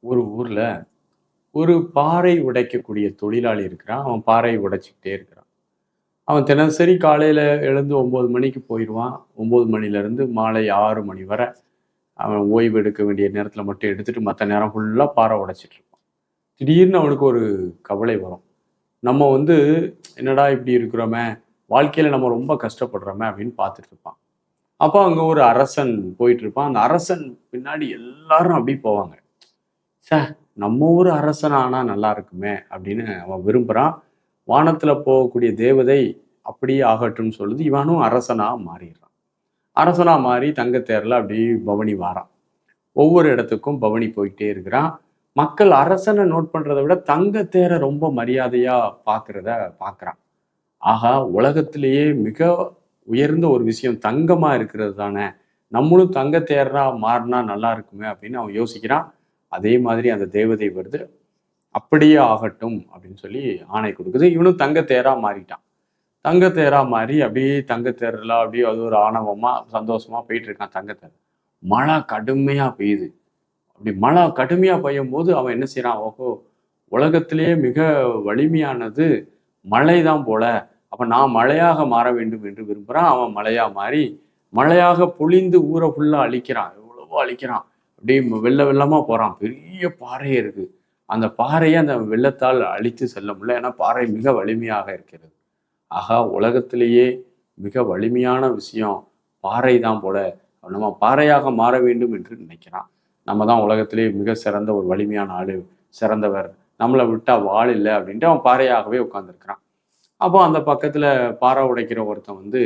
ஒரு ஊர்ல ஒரு பாறை உடைக்கக்கூடிய தொழிலாளி இருக்கிறான். அவன் பாறை உடைச்சிக்கிட்டே இருக்கிறான். அவன் தினசரி காலையில எழுந்து ஒன்பது மணிக்கு போயிடுவான். ஒன்பது மணில இருந்து மாலை ஆறு மணி வரை அவன் ஓய்வு எடுக்க வேண்டிய நேரத்துல மட்டும் எடுத்துட்டு மற்ற நேரம் ஃபுல்லா பாறை உடைச்சிட்டு இருப்பான். திடீர்னு அவனுக்கு ஒரு கவலை வரும். நம்ம வந்து என்னடா இப்படி இருக்கிறோமே? வாழ்க்கையில நம்ம ரொம்ப கஷ்டப்படுறோமே அப்படின்னு பார்த்துட்டு இருப்பான். அப்போ அங்க ஒரு அரசன் போயிட்டு இருப்பான். அந்த அரசன் பின்னாடி எல்லாரும் அப்படி போவாங்க. ச நம்ம ஊர் அரசன் ஆனால் நல்லா இருக்குமே அப்படின்னு அவன் விரும்புகிறான் வானத்தில் போகக்கூடிய தேவதை அப்படியே ஆகட்டும்னு சொல்லுது. இவனும் அரசனாக மாறிடுறான். அரசனாக மாறி தங்கத்தேரில் அப்படியே பவனி வாரான். ஒவ்வொரு இடத்துக்கும் பவனி போயிட்டே இருக்கிறான். மக்கள் அரசனை நோட் பண்ணுறதை விட தங்கத்தேரை ரொம்ப மரியாதையாக பார்க்குறத பார்க்குறான் ஆகா உலகத்திலேயே மிக உயர்ந்த ஒரு விஷயம் தங்கமாக இருக்கிறது தானே. நம்மளும் தங்கத்தேராக மாறினா நல்லா இருக்குமே அப்படின்னு அவன் யோசிக்கிறான். அதே மாதிரி அந்த தேவதை வருது. அப்படியே ஆகட்டும் அப்படின்னு சொல்லி ஆணை கொடுக்குது. இவனும் தங்கத்தேரா மாறிட்டான். தங்க தேரா மாறி அப்படியே தங்கத்தேரில் அப்படியே அது ஒரு ஆணவமா சந்தோஷமா போயிட்டு இருக்கான் தங்கத்தேர் மழை கடுமையா பெய்யுது. அப்படி மழை கடுமையா பெய்யும் போது அவன் என்ன செய்யறான் ஓஹோ உலகத்திலேயே மிக வலிமையானது மழை தான் போல. அப்ப நான் மழையாக மாற வேண்டும் என்று விரும்புகிறான் அவன் மழையா மாறி மழையாக பொழிந்து ஊரை ஃபுல்லா அழிக்கிறான். எவ்வளவோ அழிக்கிறான். அப்படியே வெள்ள வெள்ளமாக போகிறான் பெரிய பாறை இருக்குது அந்த பாறையை அந்த வெள்ளத்தால் அழித்து செல்ல முடியல. ஏன்னா பாறை மிக வலிமையாக இருக்கிறது. ஆகா உலகத்திலேயே மிக வலிமையான விஷயம் பாறை தான் போல. நம்ம பாறையாக மாற வேண்டும் என்று நினைக்கிறான். நம்ம தான் உலகத்திலேயே மிக சிறந்த ஒரு வலிமையான ஆள் சிறந்தவர். நம்மளை விட்டால் வாள் இல்லை அப்படின்ட்டு அவன் பாறையாகவே உட்காந்துருக்கிறான் அப்போ அந்த பக்கத்தில் பாறை உடைக்கிற ஒருத்தன் வந்து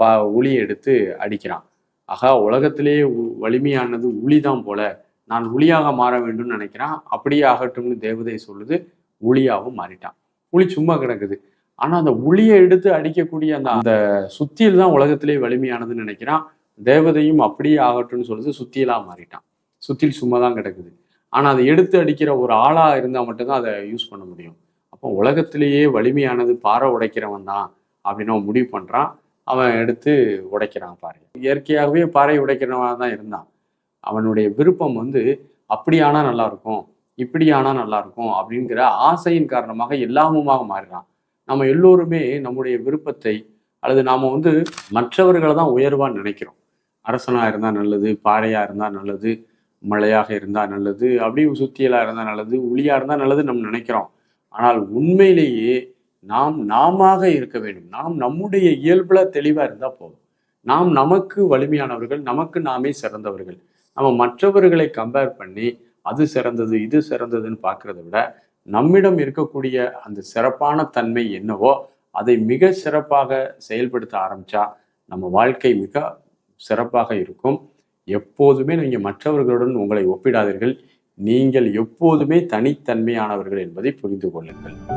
பா உளி எடுத்து அடிக்கிறான். ஆகா உலகத்திலேயே உ- வலிமையானது உளி தான் போல. நான் உளியாக மாற வேண்டும்னு நினைக்கிறான். அப்படியே ஆகட்டும்னு தேவதை சொல்லுது. உளியாகவும் மாறிட்டான். உளி சும்மா கிடக்குது. ஆனா அந்த உளியை எடுத்து அடிக்கக்கூடிய அந்த அந்த சுத்தியில் தான் உலகத்திலேயே வலிமையானதுன்னு நினைக்கிறான். தேவதையும் அப்படியே ஆகட்டும்னு சொல்லுது. சுத்தியலா மாறிட்டான். சுத்தியில் சும்மா தான் கிடக்குது. ஆனா அதை எடுத்து அடிக்கிற ஒரு ஆளா இருந்தா மட்டும்தான் அதை யூஸ் பண்ண முடியும். அப்போ உலகத்திலேயே வலிமையானது பாறை உடைக்கிறவன் தான். அப்படின்னு முடிவு பண்றான். அவன் எடுத்து உடைக்கிறான் பாறை இயற்கையாகவே பாறை உடைக்கிறவன் தான் இருந்தான். அவனுடைய விருப்பம் வந்து அப்படி நல்லா இருக்கும் இப்படி நல்லா இருக்கும் அப்படிங்கிற ஆசையின் காரணமாக எல்லாமுமாக மாறினான். நம்ம எல்லோருமே நம்முடைய விருப்பத்தை அல்லது நாம் வந்து மற்றவர்களை தான் உயர்வாக நினைக்கிறோம். அரசனாக இருந்தால் நல்லது பாறையாக இருந்தால் நல்லது மழையாக இருந்தால் நல்லது அப்படி சுத்தியலாக இருந்தால் நல்லது உளியாக இருந்தால் நல்லது நம்ம நினைக்கிறோம். ஆனால் உண்மையிலேயே நாம் நாமாக இருக்க வேண்டும். நாம் நம்முடைய இயல்புல தெளிவா இருந்தா போதும். நாம் நமக்கு வலிமையானவர்கள் நமக்கு நாமே சிறந்தவர்கள். நம்ம மற்றவர்களை கம்பேர் பண்ணி அது சிறந்தது இது சிறந்ததுன்னு பார்க்கறத விட நம்மிடம் இருக்கக்கூடிய அந்த சிறப்பான தன்மை என்னவோ அதை மிக சிறப்பாக செயல்படுத்த ஆரம்பிச்சா நம்ம வாழ்க்கை மிக சிறப்பாக இருக்கும். எப்போதுமே நீங்கள் மற்றவர்களுடன் உங்களை ஒப்பிடாதீர்கள். நீங்கள் எப்போதுமே தனித்தன்மையானவர்கள் என்பதை புரிந்து கொள்ளுங்கள்.